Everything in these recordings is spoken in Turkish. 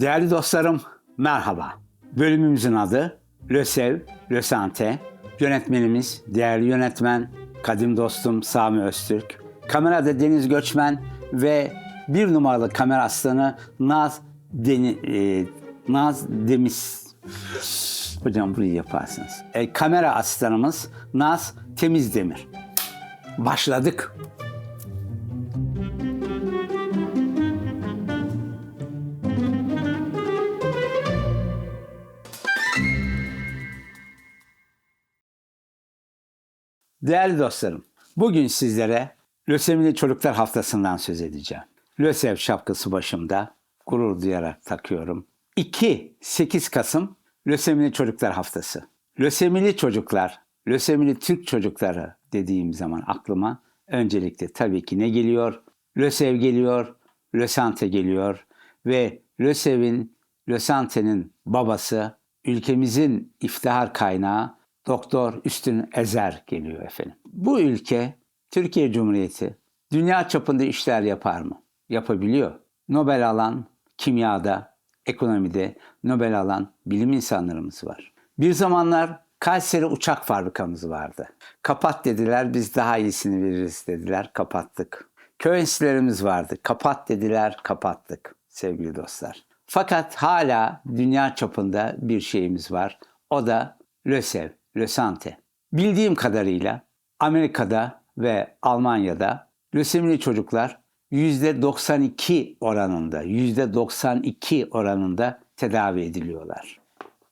Değerli dostlarım, merhaba. Bölümümüzün adı LÖSEV, LÖSANTE. Yönetmenimiz, değerli yönetmen, kadim dostum Sami Öztürk. Kamerada Deniz Göçmen ve bir numaralı kamera aslanı Naz Deni, e, Naz Demis. Hocam burayı yaparsınız. E, kamera aslanımız Naz Temizdemir. Başladık. Değerli dostlarım, bugün sizlere Lösemili Çocuklar Haftası'ndan söz edeceğim. LÖSEV şapkası başımda, gurur duyarak takıyorum. 2-8 Kasım Lösemili Çocuklar Haftası. Lösemili çocuklar, lösemili Türk çocukları dediğim zaman aklıma öncelikle tabii ki ne geliyor? LÖSEV geliyor, LÖSANTE geliyor ve LÖSEV'in, LÖSANTE'nin babası, ülkemizin iftihar kaynağı Doktor Üstün Ezer geliyor efendim. Bu ülke Türkiye Cumhuriyeti dünya çapında işler yapar mı? Yapabiliyor. Nobel alan kimyada, ekonomide Nobel alan bilim insanlarımız var. Bir zamanlar Kayseri uçak fabrikamız vardı. Kapat dediler, biz daha iyisini veririz dediler, kapattık. Köy enstitülerimiz vardı. Kapat dediler, kapattık sevgili dostlar. Fakat hala dünya çapında bir şeyimiz var. O da LÖSEV, LÖSANTE. Bildiğim kadarıyla Amerika'da ve Almanya'da lösemili çocuklar %92 oranında, %92 oranında tedavi ediliyorlar.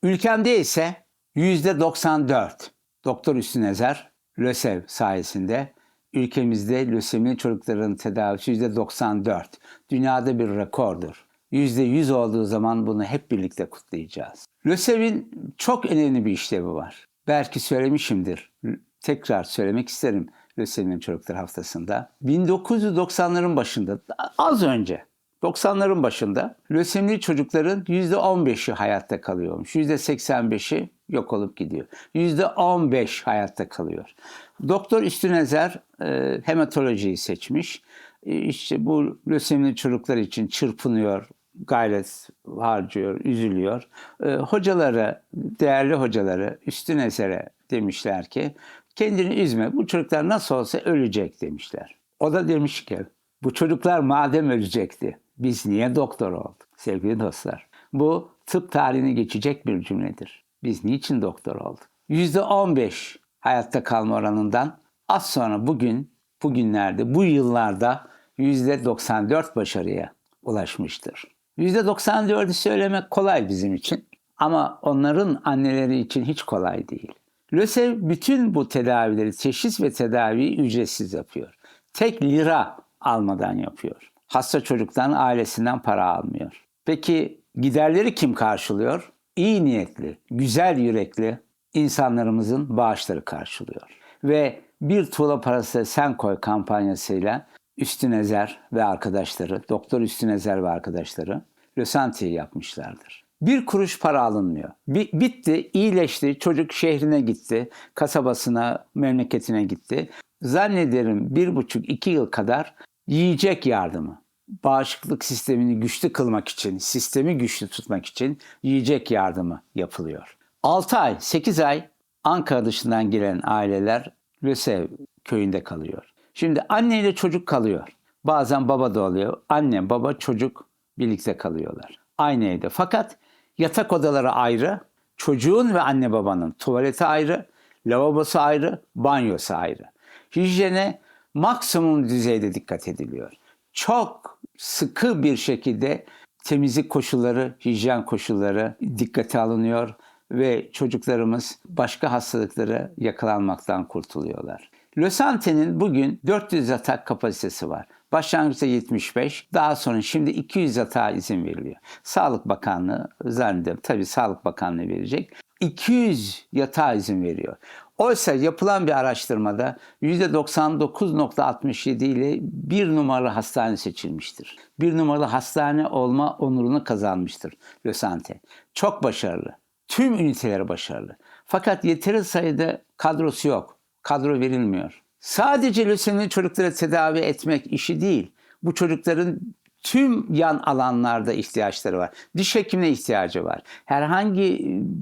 Ülkemde ise %94. Doktor Üstün Ezer, LÖSEV sayesinde ülkemizde lösemili çocukların tedavisi %94. Dünyada bir rekordur. %100 olduğu zaman bunu hep birlikte kutlayacağız. LÖSEV'in çok önemli bir işlevi var. Belki söylemişimdir. Tekrar söylemek isterim LÖSEV'in Çocuklar Haftası'nda. 1990'ların başında, az önce 90'ların başında lösemili çocukların %15'i hayatta kalıyormuş. %85'i yok olup gidiyor. %15 hayatta kalıyor. Doktor Üstün Ezer e, hematolojiyi seçmiş. E, işte bu lösemili çocuklar için çırpınıyor, gayret harcıyor, üzülüyor. E, hocaları, değerli hocaları Üstün Ezer'e demişler ki kendini üzme bu çocuklar nasıl olsa ölecek demişler. O da demiş ki bu çocuklar madem ölecekti biz niye doktor olduk sevgili dostlar? Bu tıp tarihine geçecek bir cümledir. Biz niçin doktor olduk? %15 hayatta kalma oranından az sonra bugün, bugünlerde, bu yıllarda %94 başarıya ulaşmıştır. %94'ü söylemek kolay bizim için ama onların anneleri için hiç kolay değil. LÖSEV bütün bu tedavileri, teşhis ve tedaviyi ücretsiz yapıyor. Tek lira almadan yapıyor. Hasta çocuktan ailesinden para almıyor. Peki giderleri kim karşılıyor? İyi niyetli, güzel yürekli insanlarımızın bağışları karşılıyor. Ve bir tuğla parası sen koy kampanyasıyla Üstün Ezer ve arkadaşları, Doktor Üstün Ezer ve arkadaşları Lösanti'yi yapmışlardır. Bir kuruş para alınmıyor. Bitti, iyileşti, çocuk şehrine gitti, kasabasına, memleketine gitti. Zannederim bir buçuk, iki yıl kadar yiyecek yardımı, bağışıklık sistemini güçlü kılmak için, sistemi güçlü tutmak için yiyecek yardımı yapılıyor. 6 ay, 8 ay Ankara dışından gelen aileler Lösev köyünde kalıyor. Şimdi anne ile çocuk kalıyor. Bazen baba da oluyor. Anne, baba, çocuk birlikte kalıyorlar. Aynı evde. Fakat yatak odaları ayrı, çocuğun ve anne babanın tuvaleti ayrı, lavabosu ayrı, banyosu ayrı. Hijyene maksimum düzeyde dikkat ediliyor. Çok sıkı bir şekilde temizlik koşulları, hijyen koşulları dikkate alınıyor ve çocuklarımız başka hastalıklara yakalanmaktan kurtuluyorlar. Lösante'nin bugün 400 yatak kapasitesi var. Başlangıçta 75, daha sonra şimdi 200 yatağa izin veriliyor. Sağlık Bakanlığı zannediyorum tabii Sağlık Bakanlığı verecek. 200 yatağa izin veriyor. Oysa yapılan bir araştırmada %99.67 ile bir numaralı hastane seçilmiştir. Bir numaralı hastane olma onurunu kazanmıştır Lösante. Çok başarılı. Tüm üniteleri başarılı. Fakat yeteri sayıda kadrosu yok. Kadro verilmiyor. Sadece lösemili çocukları tedavi etmek işi değil. Bu çocukların Tüm yan alanlarda ihtiyaçları var. Diş hekimine ihtiyacı var. Herhangi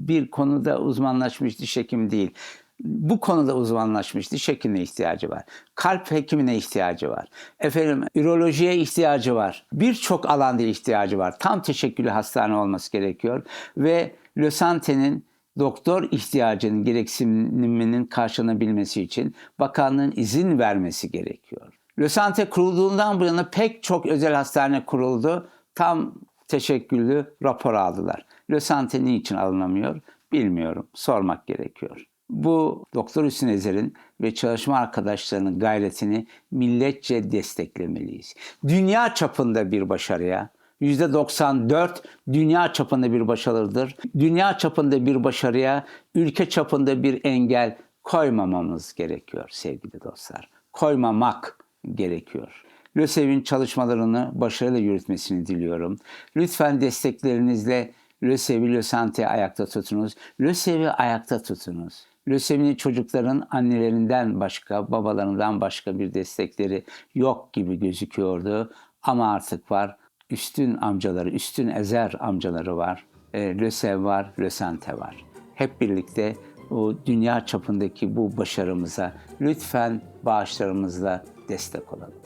bir konuda uzmanlaşmış diş hekimi değil. Bu konuda uzmanlaşmış diş hekimine ihtiyacı var. Kalp hekimine ihtiyacı var. Efendim ürolojiye ihtiyacı var. Birçok alanda ihtiyacı var. Tam teşekküllü hastane olması gerekiyor. Ve Lösante'nin doktor ihtiyacının gereksiniminin karşılanabilmesi için bakanlığın izin vermesi gerekiyor. Lösante kurulduğundan bu yana pek çok özel hastane kuruldu. Tam teşekküllü rapor aldılar. Lösante niçin alınamıyor bilmiyorum. Sormak gerekiyor. Bu Doktor Hüsnü Ezer'in ve çalışma arkadaşlarının gayretini milletçe desteklemeliyiz. Dünya çapında bir başarıya, %94 dünya çapında bir başarıdır. Dünya çapında bir başarıya, ülke çapında bir engel koymamamız gerekiyor sevgili dostlar. Koymamak gerekiyor. LÖSEV'in çalışmalarını başarıyla yürütmesini diliyorum. Lütfen desteklerinizle LÖSEV'i, LÖSANTE'yi ayakta tutunuz. LÖSEV'i ayakta tutunuz. LÖSEV'in çocukların annelerinden başka, babalarından başka bir destekleri yok gibi gözüküyordu. Ama artık var. Üstün amcaları, üstün ezer amcaları var. E, LÖSEV var, LÖSANTE var. Hep birlikte o dünya çapındaki bu başarımıza lütfen bağışlarımızla destek olalım.